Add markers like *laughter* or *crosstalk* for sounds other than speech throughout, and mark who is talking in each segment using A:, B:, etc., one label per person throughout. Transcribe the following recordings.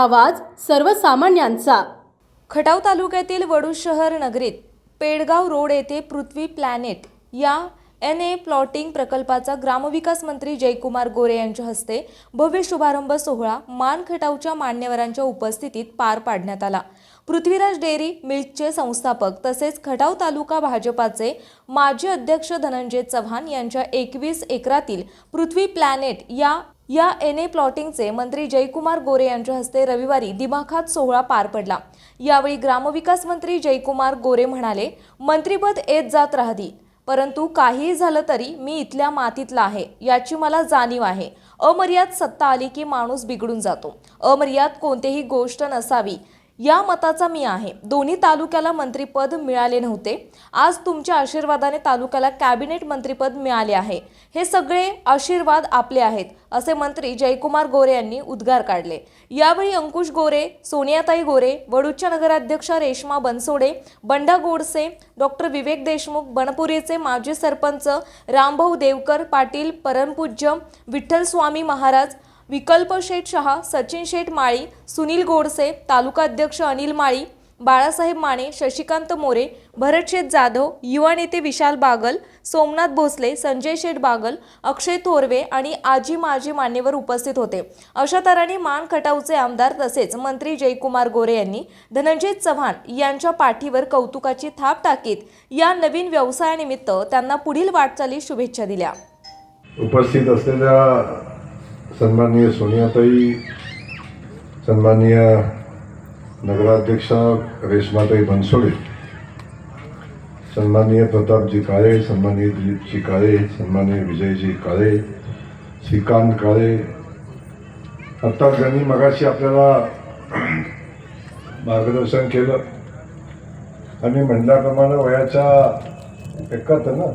A: आवाज सर्वसामान्यांचा.
B: खटाव तालुक्यातील वडू शहर नगरीत पेडगाव रोड येथे पृथ्वी प्लॅनेट या एन ए प्लॉटिंग प्रकल्पाचा ग्रामविकास मंत्री जयकुमार गोरे यांच्या हस्ते भव्य शुभारंभ सोहळा मान खटावच्या मान्यवरांच्या उपस्थितीत पार पाडण्यात आला. पृथ्वीराज डेअरी मिल्कचे संस्थापक तसेच खटाव तालुका भाजपाचे माजी अध्यक्ष धनंजय चव्हाण यांच्या एकवीस एकरातील पृथ्वी प्लॅनेट या या एन ए प्लॉटिंगचे मंत्री जयकुमार गोरे यांच्या हस्ते रविवारी दिमाखात सोहळा पार पडला. यावेळी ग्रामविकास मंत्री जयकुमार गोरे म्हणाले मंत्रीपद येत जात राहतील परंतु काहीही झालं तरी मी इथल्या मातीतला आहे याची मला जाणीव आहे. अमर्याद सत्ता आली की माणूस बिघडून जातो. अमर्याद कोणतीही गोष्ट नसावी या मताचा मी आहे. दोन्ही तालुक्याला मंत्रीपद मिळाले नव्हते. आज तुमच्या आशीर्वादाने तालुक्याला कॅबिनेट मंत्रीपद मिळाले आहे. हे सगळे आशीर्वाद आपले आहेत असे मंत्री जयकुमार गोरे यांनी उद्गार काढले. यावेळी अंकुश गोरे सोनियाताई गोरे वडूच्या नगराध्यक्षा रेश्मा बनसोडे बंडा गोडसे डॉक्टर विवेक देशमुख बनपुरीचे माजी सरपंच रामभाऊ देवकर पाटील परमपूज्य विठ्ठल स्वामी महाराज विकल्प शेठ शहा सचिन शेठ माळी सुनील गोडसे तालुका अध्यक्ष अनिल माळी बाळासाहेब माने शशिकांत मोरे भरत शेठ जाधव युवा नेते विशाल बागल सोमनाथ भोसले संजय शेठ बागल अक्षय थोरवे आणि आजी माजी मान्यवर उपस्थित होते. अशा तऱ्हेने मान खटावचे आमदार तसेच मंत्री जयकुमार गोरे यांनी धनंजय चव्हाण यांच्या पाठीवर कौतुकाची थाप टाकीत या नवीन व्यवसायानिमित्त त्यांना पुढील वाटचाली शुभेच्छा दिल्या.
C: उपस्थित असलेल्या सन्माननीय सोनियाताई सन्माननीय नगराध्यक्षा रेशमाताई बनसोडे सन्माननीय प्रतापजी काळे सन्माननीय दिलीपजी काळे सन्माननीय विजयजी काळे श्रीकांत काळे. आत्ता ज्यांनी मगाशी आपल्याला मार्गदर्शन केलं आणि म्हणल्याप्रमाणे वयाच्या एकाहत्तर ना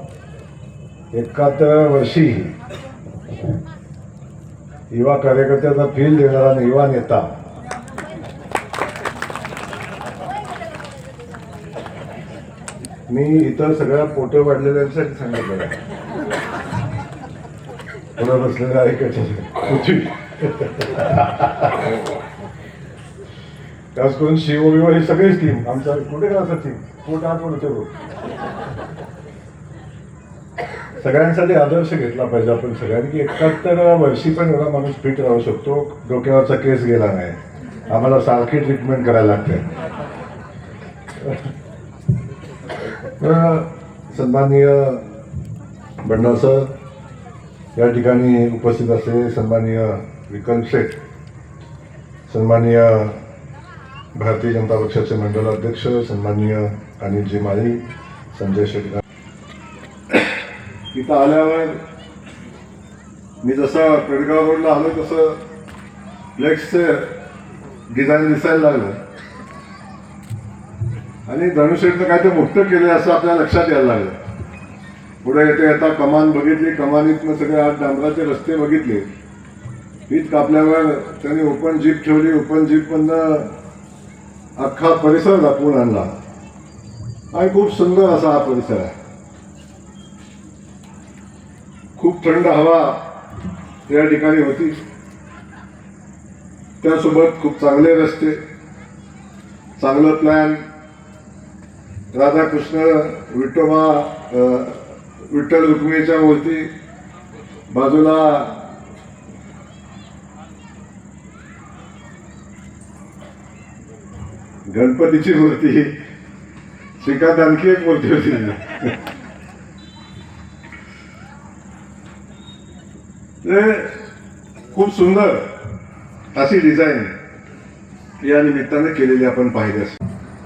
C: एकाहत्तर वर्षी युवा कार्यकर्त्याचा फील देणारा आणि युवा नेता. मी इतर सगळ्या पोटं वाढलेल्यांसाठी सांगितलं. पुढे बसलेल्या आहे खास करून शिवविवा ही सगळीच टीम आमच्या कुठे का असं टीम पोट आठ होते सगळ्यांसाठी आदर्श घेतला पाहिजे आपण सगळ्यांनी की एकाहत्तर वर्षी पण एवढा माणूस फिट राहू शकतो डोक्यावरचा केस गेला नाही. आम्हाला सारखी ट्रीटमेंट करायला लागते. सन्माननीय बंडा सर या ठिकाणी उपस्थित असलेले सन्माननीय विकल शेठ सन्माननीय भारतीय जनता पक्षाचे मंडल अध्यक्ष सन्माननीय अनिलजी माळी संजय शेट्टी तिथं आल्यावर मी जसं पेडगाव रोडला आलो तसं फ्लेक्सचं डिझाईन दिसायला लागलं. आणि धनुष्यनं काय ते मोठं केलं असं आपल्या लक्षात यायला लागलं. पुढे येता येता कमान बघितली कमानीतनं सगळे आठ डांबराचे रस्ते बघितले. पीठ कापल्यावर त्यांनी ओपन जीप ठेवली ओपन जीपमधनं अख्खा परिसर दाखवून आणला. आणि खूप सुंदर असा हा परिसर आहे. खूप थंड हवा या ठिकाणी होती. त्यासोबत खूप चांगले रस्ते चांगलं प्लॅन राधाकृष्ण विठोबा विठ्ठल रुक्मिणीच्या मूर्ती बाजूला. गणपतीची मूर्ती. श्रीकांत आणखी एक मूर्ती होती. खूप सुंदर अशी डिझाईन या निमित्ताने केलेली आपण पाहिली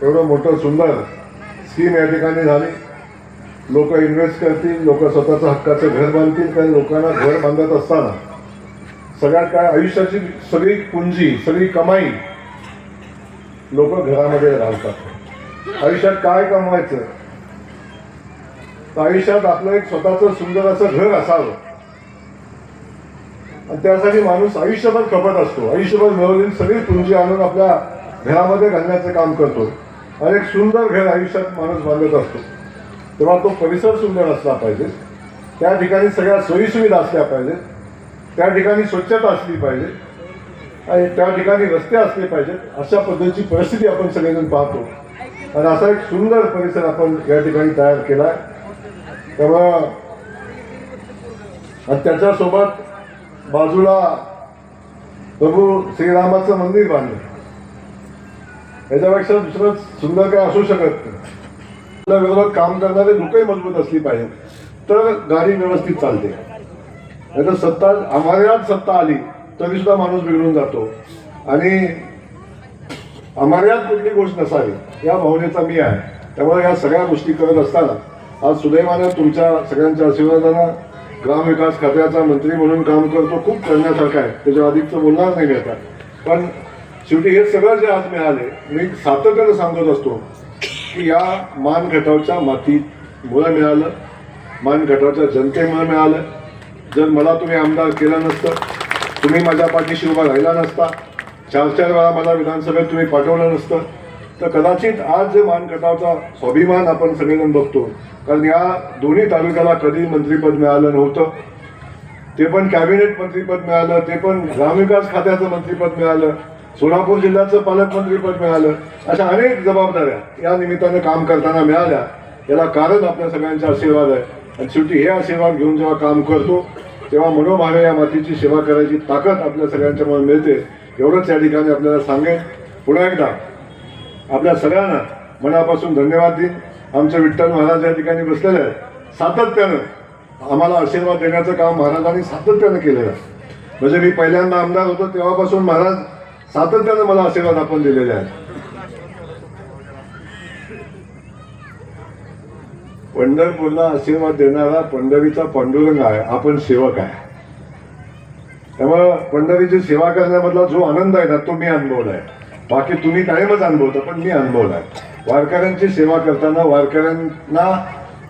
C: एवढं मोठं सुंदर स्कीम या ठिकाणी झाली. लोक इन्व्हेस्ट करतील लोक स्वतःचं हक्काचं घर बांधतील काही लोकांना घर बांधत असताना सगळ्यात काय आयुष्याची सगळी पुंजी सगळी कमाई लोक घरामध्ये घालतात. आयुष्यात काय कमवायचं? तर आयुष्यात आपलं एक स्वतःचं सुंदर असं घर असावं. आणि त्यासाठी माणूस आयुष्यभर खपत असतो. आयुष्यभर मिळवलेली सगळी पुंजी आणून आपल्या घरामध्ये घालण्याचं काम करतो. आणि एक सुंदर घर आयुष्यात माणूस बांधत असतो. तेव्हा तो परिसर सुंदर असला पाहिजे. त्या ठिकाणी सगळ्या सोयीसुविधा असल्या पाहिजेत त्या ठिकाणी स्वच्छता असली पाहिजे. आणि त्या ठिकाणी रस्ते असले पाहिजेत अशा पद्धतीची परिस्थिती आपण सगळेजण पाहतो. आणि असा एक सुंदर परिसर आपण या ठिकाणी तयार केला आहे त्यामुळं आणि त्याच्यासोबत बाजूला प्रभू श्रीरामाचं मंदिर बांधलं. याच्यापेक्षा दुसरं सुंदर काय असू शकत नाही. आपल्या विरोधात काम करणारे लोकही मजबूत असली पाहिजे तर गाडी व्यवस्थित चालते. नाही तर सत्ता आम्हाला सत्ता आली तरी सुद्धा माणूस बिघडून जातो. आणि अमर्याद कुठली गोष्ट नसावी या भावनेचा मी आहे. त्यामुळे या सगळ्या गोष्टी करत असताना आज सुदैवानं तुमच्या सगळ्यांच्या आशीर्वादानं ग्रामविकास खात्याचा मंत्री म्हणून काम करतो खूप करण्यासारखं आहे. त्याच्या अधिकचं बोलणार नाही मी आता. पण शेवटी हे सगळं जे आज मिळाले मी सातत्यानं सांगत असतो की या मान खटावच्या मातीत मुलं मिळालं मान खटावच्या जनतेमुळे मिळालं. जर मला तुम्ही आमदार केलं नसतं तुम्ही माझ्या पाठीशी उभा राहिला नसता चार चार वेळा मला विधानसभेत तुम्ही पाठवलं नसतं तर कदाचित आज जे मान स्वाभिमान आपण सगळेजण बघतो कारण या दोन्ही तालुक्याला कधी मंत्रिपद मिळालं नव्हतं ते पण कॅबिनेट मंत्रीपद मिळालं ते पण ग्रामविकास खात्याचं मंत्रीपद मिळालं सोलापूर जिल्ह्याचं पालकमंत्रीपद मिळालं अशा अनेक जबाबदाऱ्या या निमित्तानं काम करताना मिळाल्या. याला कारण आपल्या सगळ्यांचा आशीर्वाद आहे. आणि शेवटी हे आशीर्वाद घेऊन जेव्हा काम करतो तेव्हा मनोभावे या मातीची सेवा करायची ताकद आपल्या सगळ्यांच्यामुळे मिळते. एवढंच या ठिकाणी आपल्याला सांगेन. पुन्हा एकदा आपल्या सगळ्यांना मनापासून धन्यवाद देईन. आमचे विठ्ठल महाराज या ठिकाणी बसलेले आहेत. सातत्यानं आम्हाला आशीर्वाद देण्याचं काम महाराजांनी सातत्यानं केलेलं आहे. म्हणजे मी पहिल्यांदा आमदार होतो तेव्हापासून महाराज सातत्यानं मला आशीर्वाद आपण दिलेले आहेत. पंढरपूरला आशीर्वाद देणारा पंढरीचा पांडुरंग आहे आपण सेवक आहे. त्यामुळं पंढरीची सेवा करण्यामधला जो आनंद आहे ना तो मी अनुभवलाय बाकी तुम्ही कायमच अनुभवता पण मी अनुभवलाय. वारकऱ्यांची सेवा करताना वारकऱ्यांना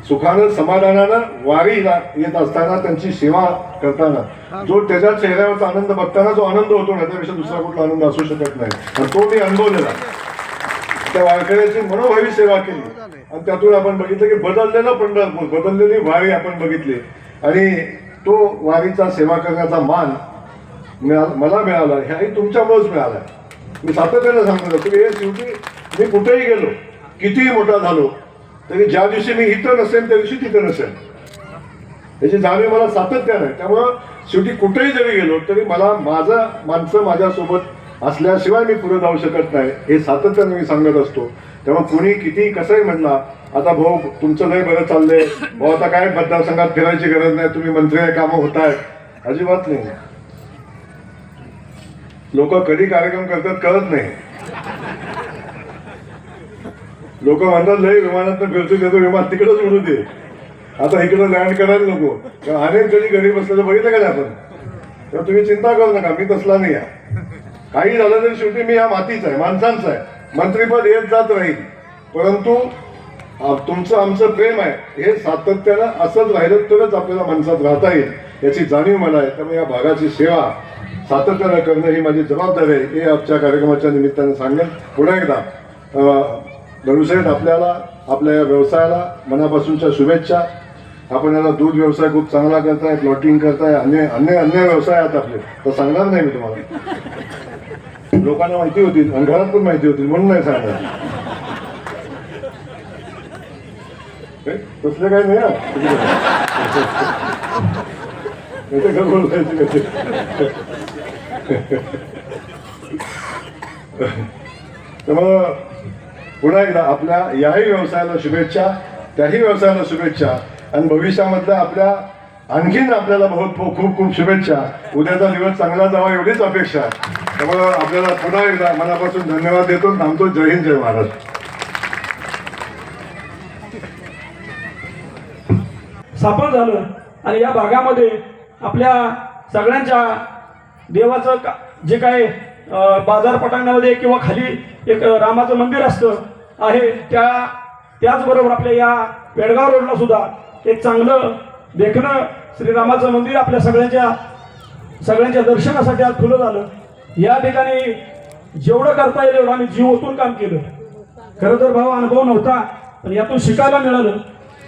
C: सुखानं समाधानानं वारीला येत असताना त्यांची सेवा करताना जो त्याच्या चेहऱ्यावरचा आनंद बघताना जो आनंद होतो ना त्यापेक्षा दुसरा कुठला आनंद असू शकत नाही. आणि तो मी अनुभवलेला. त्या वारकऱ्याची मनोभावी सेवा केली. आणि त्यातून आपण बघितलं की बदललेलं पंढरपूर बदललेली वारी आपण बघितली. आणि तो वारीचा सेवा करण्याचा मान मिळाला मला मिळाला ह्याही तुमच्यामुळेच मिळाला. मी सातत्यानं सांगतो तुम्ही हे शेवटी मी कुठेही गेलो कितीही मोठा झालो तरी ज्या दिवशी मी इथं नसेल त्या दिवशी तिथं नसेल. याची जाणीव मला सातत्यानं आहे. त्यामुळं शेवटी कुठेही जरी गेलो तरी मला माझं माणसं माझ्यासोबत असल्याशिवाय मी पुढे जाऊ शकत नाही हे सातत्यानं मी सांगत असतो. तेव्हा कुणी किती कसंही म्हणला आता भाऊ तुमचं नाही बरं चाललंय. भाऊ आता काय मतदारसंघात फिरायची गरज नाही. तुम्ही मंत्री कामं होत आहेत अजिबात नाही. लोक कधी कार्यक्रम करतात कळत नाही. लोक म्हणतात लय विमानात फिरतो त्याचं विमान तिकडंच उडू दे. आता इकडं लँड करायला नको. कारण अनेक जणी घरी असल्याचं बघितलं का आपण? तर तुम्ही चिंता करू नका मी तसला नाही आहे. काही झालं तरी शेवटी मी या मातीचा आहे माणसांचा आहे. मंत्रीपद येत जात राहील. परंतु तुमचं आमचं प्रेम आहे. हे सातत्यानं असंच राहिलं तरच आपल्याला माणसात राहता येईल. याची जाणीव मला आहे. त्यामुळे या भागाची सेवा सातत्यानं करणं ही माझी जबाबदारी आहे. हे आजच्या कार्यक्रमाच्या निमित्तानं सांगेन. पुन्हा एकदा अं, आपल्याला आपल्या या व्यवसायाला मनापासूनच्या शुभेच्छा. आपण याला दूध व्यवसाय खूप चांगला करताय प्लॉटिंग करताय अन्य अन्य अन्य व्यवसाय आहेत आपले. तर सांगणार नाही मी तुम्हाला. लोकांना माहिती होती आणि घरात पण माहिती होती म्हणून नाही सांगणार. तसलं काय नाही हा. *laughs* त्यामुळं पुन्हा एकदा आपल्या याही व्यवसायाला शुभेच्छा त्याही व्यवसायाला शुभेच्छा. आणि भविष्यामधल्या आपल्या आणखीन आपल्याला बहुत खूप खूप शुभेच्छा. उद्याचा दिवस चांगला जावा एवढीच अपेक्षा आहे. त्यामुळं आपल्याला पुन्हा एकदा मनापासून धन्यवाद देतो थांबतो. जय हिंद जय महाराष्ट्र
D: स्थापन झालं. आणि या भागामध्ये आपल्या सगळ्यांच्या देवाचं का जे काय बाजार पटांगणामध्ये किंवा खाली एक रामाचं मंदिर असतं आहे त्या त्याचबरोबर आपल्या या पेडगाव रोडला सुद्धा एक चांगलं देखणं श्रीरामाचं मंदिर आपल्या सगळ्यांच्या सगळ्यांच्या दर्शनासाठी आज खुलं झालं. या ठिकाणी जेवढं करता येईल एवढं आम्ही जीव ओतून काम केलं. खरं तर भाऊ अनुभव नव्हता पण यातून शिकायला मिळालं.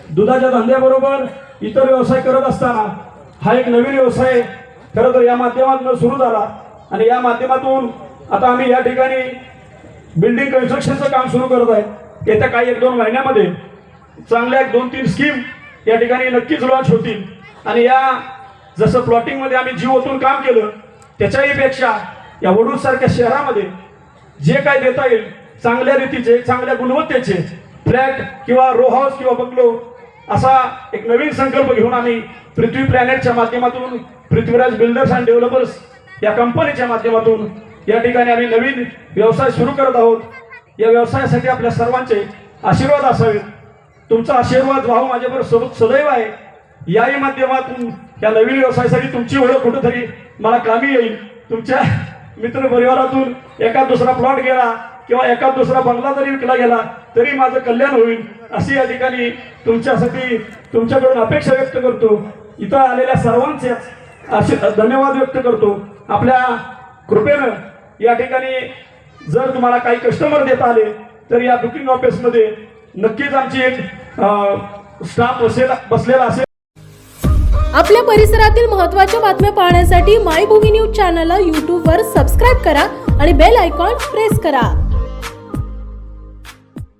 D: दुधाच्या धंद्याबरोबर इतर व्यवसाय करत असताना हा एक नवीन व्यवसाय खरं तर या माध्यमातून सुरू झाला. आणि या माध्यमातून आता आम्ही या ठिकाणी बिल्डिंग कन्स्ट्रक्शनचं काम सुरू करत आहे. येत्या काही एक दोन महिन्यामध्ये चांगल्या एक दोन तीन स्कीम या ठिकाणी नक्कीच लॉन्च होतील. आणि या जसं प्लॉटिंगमध्ये आम्ही जीव ओतून काम केलं त्याच्याही पेक्षा या वडूरसारख्या शहरामध्ये जे काय देता येईल चांगल्या रीतीचे चांगल्या गुणवत्तेचे फ्लॅट किंवा रो हाऊस किंवा बंगलो असा एक नवीन संकल्प घेऊन आम्ही पृथ्वी प्लॅनेटच्या माध्यमातून पृथ्वीराज बिल्डर्स अँड डेव्हलपर्स या कंपनीच्या माध्यमातून या ठिकाणी आम्ही नवीन व्यवसाय सुरू करत आहोत. या व्यवसायासाठी आपल्या सर्वांचे आशीर्वाद असावेत. तुमचा आशीर्वाद व्हावा माझ्याबरोबर सोबत सदैव आहे. याही माध्यमातून या नवीन व्यवसायासाठी तुमची ओळख कुठंतरी मला कामी येईल. तुमच्या मित्र परिवारातून एका दुसरा प्लॉट गेला किंवा एका दुसरा बंगला जरी विकला गेला तरी माझं कल्याण होईल अशी या ठिकाणी तुमच्यासाठी तुमच्याकडून अपेक्षा व्यक्त करतो. इथं आलेल्या सर्वांच्याच असे धन्यवाद व्यक्त करतो. आपल्या कृपेनं या ठिकाणी जर तुम्हाला काही कस्टमर देता आले तर या बुकिंग ऑफिसमध्ये नक्कीच आमची एक स्टाफ बसेला बसलेला असेल.
A: आपल्या परिसरातील महत्त्वाच्या बातम्या पाहण्यासाठी मायभूमी न्यूज चॅनलला यूट्यूबवर सबस्क्राईब करा आणि बेल आयकॉन प्रेस करा.